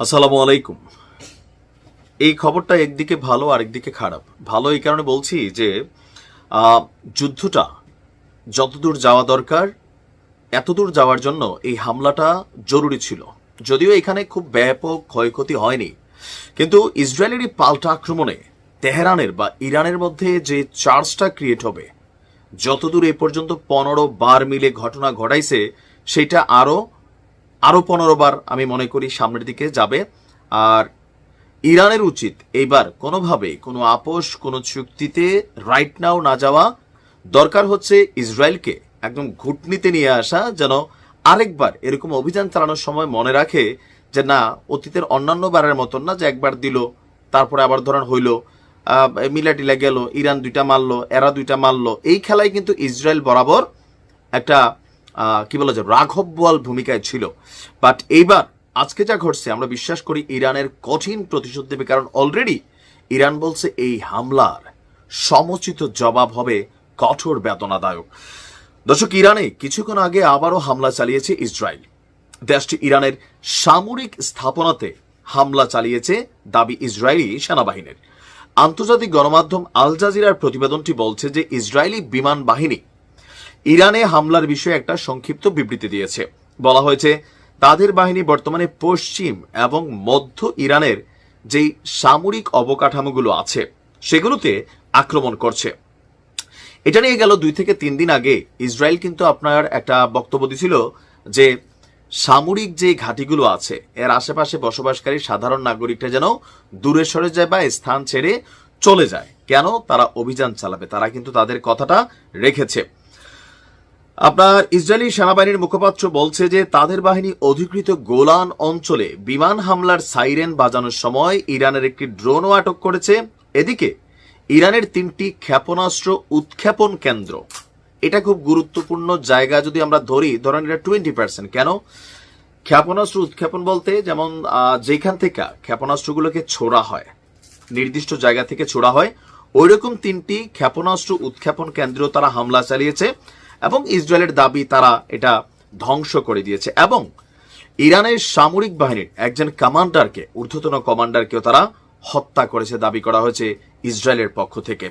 আসসালামু আলাইকুম। এই খবরটা একদিকে ভালো, আরেকদিকে খারাপ। ভালো এই কারণে বলছি যে যুদ্ধটা যতদূর যাওয়া দরকার, এতদূর যাওয়ার জন্য এই হামলাটা জরুরি ছিল। যদিও এখানে খুব ব্যাপক ক্ষয়ক্ষতি হয়নি, কিন্তু ইসরায়েলের এই পাল্টা আক্রমণে তেহরানের বা ইরানের মধ্যে যে চার্জটা ক্রিয়েট হবে, যতদূর এ পর্যন্ত পনেরো বার মিলে ঘটনা ঘটাইছে, সেটা আরও আরও পনেরো বার আমি মনে করি সামনের দিকে যাবে। আর ইরানের উচিত এইবার কোনোভাবে কোনো আপোষ কোনো চুক্তিতে রাইট নাও না যাওয়া। দরকার হচ্ছে ইসরায়েলকে একদম ঘুটনিতে নিয়ে আসা যেন আরেকবার এরকম অভিযান চালানোর সময় মনে রাখে যে না অতীতের অন্যান্য বারের মতন না যে একবার দিল তারপরে আবার ধরেন হইল আহ, মিলা টিলা গেল ইরান দুইটা মারলো এরা দুইটা মারলো। এই খেলায় কিন্তু ইসরায়েল বরাবর একটা কি বলা যায়, রাঘব বোয়াল ভূমিকায় ছিল। বাট এইবার আজকে যা ঘটছে, আমরা বিশ্বাস করি ইরানের কঠিন প্রতিশোধ দেবে কারণ অলরেডি ইরান বলছে এই হামলার সমুচিত জবাব হবে কঠোর বেদনাদায়ক। দর্শক, ইরানে কিছুক্ষণ আগে আবারও হামলা চালিয়েছে ইসরায়েল। দেশটি ইরানের সামরিক স্থাপনাতে হামলা চালিয়েছে দাবি ইসরায়েলি সেনাবাহিনীর। আন্তর্জাতিক গণমাধ্যম আল জাজিরার প্রতিবেদনটি বলছে যে ইসরায়েলি বিমান বাহিনী ইরানে হামলার বিষয়ে একটা সংক্ষিপ্ত বিবৃতি দিয়েছে। বলা হয়েছে, তাদের বাহিনী বর্তমানে পশ্চিম এবং মধ্য ইরানের যেই সামরিক অবকাঠামোগুলো আছে, সেগুলোতে আক্রমণ করছে। এটা নিয়ে গেল দুই থেকে তিন দিন আগে ইসরায়েল কিন্তু আপনার একটা বক্তব্য দিছিল যে, সামরিক যে ঘাঁটিগুলো আছে, এর আশেপাশে বসবাসকারী সাধারণ নাগরিকরা যেন দূরে সরে যায় বা স্থান ছেড়ে চলে যায়। কেন? তারা অভিযান চালাবে। তারা কিন্তু তাদের কথাটা রেখেছে। আপনার ইসরায়েলি সেনাবাহিনীর মুখপাত্র বলছে যে তাদের বাহিনী অধিকৃত গোলান অঞ্চলে বিমান হামলার সাইরেন বাজানোর সময় ইরানের একটি ড্রোনও আটক করেছে। এদিকে ইরানের তিনটি ক্ষেপণাস্ত্র উৎক্ষেপণ কেন্দ্র। এটা খুব গুরুত্বপূর্ণ জায়গা যদি আমরা ধরি, ধরেন এটা টোয়েন্টি পার্সেন্ট। কেন? ক্ষেপণাস্ত্র উৎক্ষেপণ বলতে যেমন যেখান থেকে ক্ষেপণাস্ত্রগুলোকে ছোড়া হয়, নির্দিষ্ট জায়গা থেকে ছোড়া হয় ওই রকম তিনটি ক্ষেপণাস্ত্র উৎক্ষেপণ কেন্দ্র তারা হামলা চালিয়েছে। এবং ইসরায়েলের দাবি তারা এটা ধ্বংস করে দিয়েছে। এবং ইরানের সামরিক বাহিনীর একজন কমান্ডারকে, ঊর্ধ্বতন কমান্ডারকেও তারা হত্যা করেছে দাবি করা হয়েছে ইসরায়েলের পক্ষ থেকে।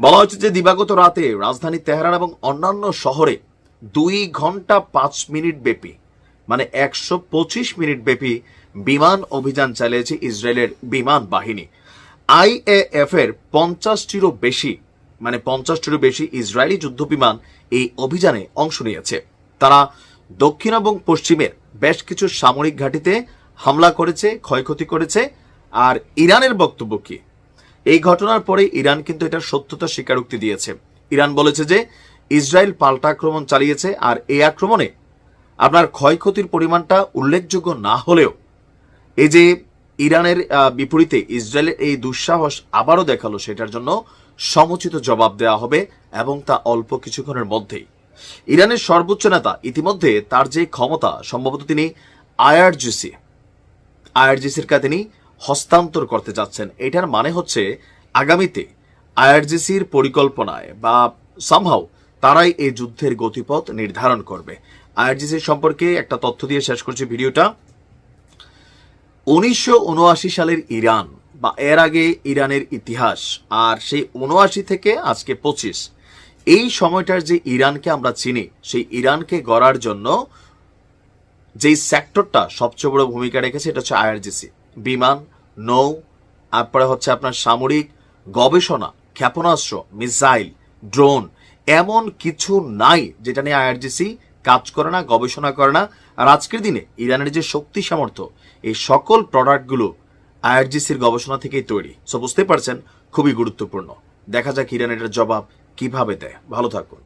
বলা হচ্ছে যে দিবাগত রাতে রাজধানী তেহরান এবং অন্যান্য শহরে দুই ঘণ্টা পাঁচ মিনিট ব্যাপী মানে একশো পঁচিশ মিনিট ব্যাপী বিমান অভিযান চালিয়েছে ইসরায়েলের বিমান বাহিনী। আইএএফ এর পঞ্চাশটিরও বেশি মানে পঞ্চাশটিরও বেশি ইসরায়েলি যুদ্ধ বিমান এই অভিযানে অংশ নিয়েছে। তারা দক্ষিণ এবং পশ্চিমের বেশ কিছু সামরিক ঘাঁটিতে হামলা করেছে, ক্ষয়ক্ষতি করেছে। আর ইরানের বক্তব্য কি? এই ঘটনার পরে ইরান কিন্তু এটার সত্যতা স্বীকারোক্তি দিয়েছে। ইরান বলেছে যে ইসরায়েল পাল্টা আক্রমণ চালিয়েছে আর এই আক্রমণে আপনার ক্ষয়ক্ষতির পরিমাণটা উল্লেখযোগ্য না হলেও এই যে ইরানের বিপরীতে ইসরায়েলের এই দুঃসাহস আবারও দেখাল সেটার জন্য সমুচিত জবাব দেওয়া হবে এবং তা অল্প কিছুক্ষণের মধ্যেই। ইরানের সর্বোচ্চ নেতা ইতিমধ্যে তার যে ক্ষমতা, সম্ভবত তিনি আইআরজিসি। আইআরজিসির কাছে তিনি হস্তান্তর করতে যাচ্ছেন, এটার মানে হচ্ছে আগামীতে আইআরজিসির পরিকল্পনায় বা সামহাও তারাই এই যুদ্ধের গতিপথ নির্ধারণ করবে। আইআরজিসি সম্পর্কে একটা তথ্য দিয়ে শেষ করছি ভিডিওটা। উনিশশো উনআশি সালের ইরান বা এর আগে ইরানের ইতিহাস, আর সেই উনআশি থেকে আজকে পঁচিশ। এই সময়টার যে ইরানকে আমরা চিনি, সেই ইরানকে গড়ার জন্য যেই সেক্টরটা সবচেয়ে বড় ভূমিকা রেখেছে, এটা হচ্ছে আইআরজিসি। বিমান, নৌ, তারপরে হচ্ছে আপনার সামরিক গবেষণা, ক্ষেপণাস্ত্র, মিসাইল, ড্রোন, এমন কিছু নাই যেটা নিয়ে আইআরজিসি কাজ করে না, গবেষণা করে না। আর আজকের দিনে ইরানের যে শক্তি সামর্থ্য, এই সকল প্রোডাক্টগুলো আইআরজিসির গবেষণা থেকেই তৈরি। সো বুঝতে পারছেন, খুবই গুরুত্বপূর্ণ। দেখা যাক ইরান এটার জবাব কীভাবে দেয়। ভালো থাকুন।